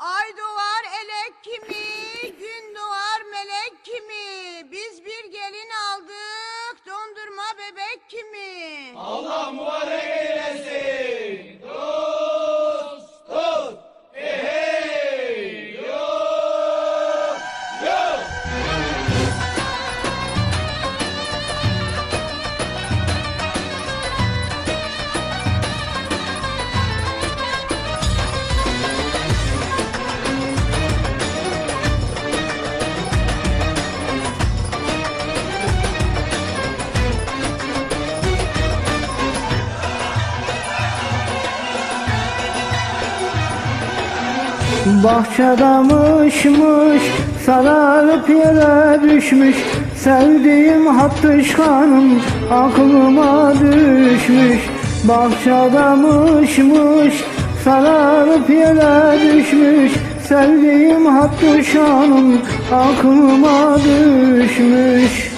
Ay doğar elek kimi, gün doğar melek kimi. Biz bir gelin aldık, dondurma bebek kimi. Allah mübarek Bahçede mışmış sararıp yere düşmüş. Sevdiğim hattışkanım aklıma düşmüş. Bahçede mışmış sararıp yere düşmüş. Sevdiğim hattışkanım aklıma düşmüş.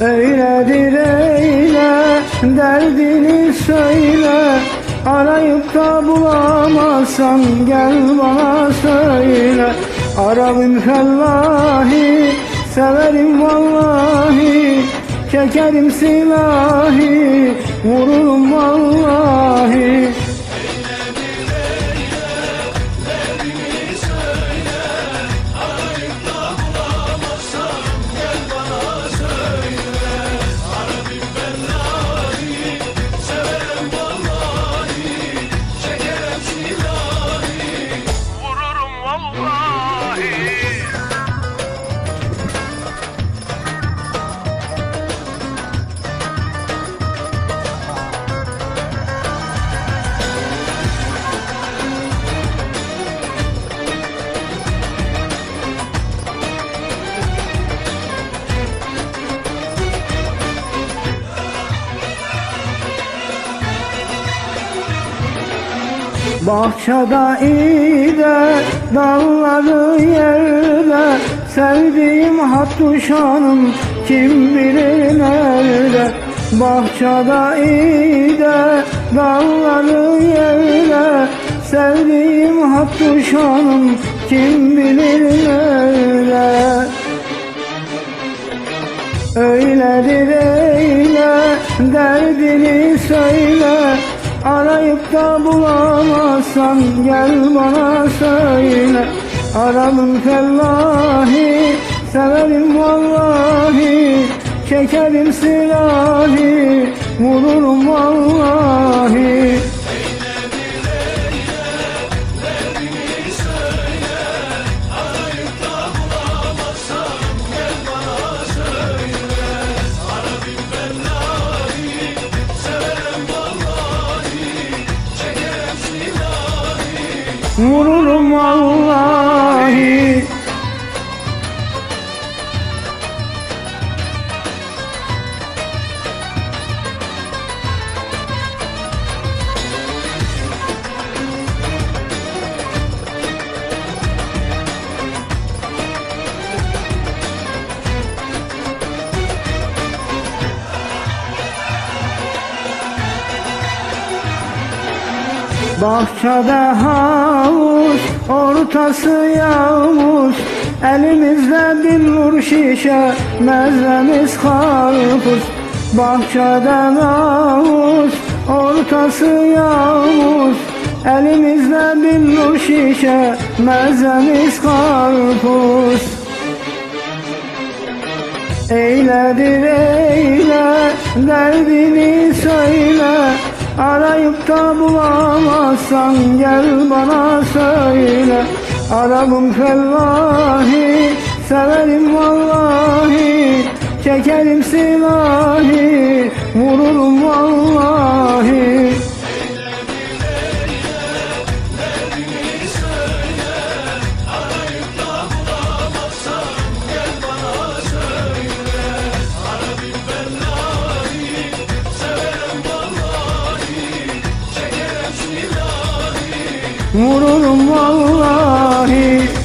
Öyledir eyle derdini söyle Arayıp da bulamazsan gel bana söyle. Arabim fellahi severim vallahi Çekerim silahi vururum vallahi Bahçede ide dalları yerde Sevdiğim hattuşanım kim bilir nerede? Bahçede ide dalları yerde Sevdiğim hattuşanım kim bilir nerede? Öyledir eyle derdini söyle Arayıp da bulamazsan gel bana söyle. Aramın fellahi severim vallahi Çekerim silahı Vururum vallahi Bahçede havuz, ortası yağmur Elimizde bir nur şişe, mezremiz karpuz. Bahçede havuz, ortası yağmur Elimizde bir nur şişe, mezremiz karpuz. Eyledir eyle derdini Arayıp da bulamazsan gel bana söyle. Arabım fellahi severim vallahi Çekerim silahı vururum vallahi Vururum vallahi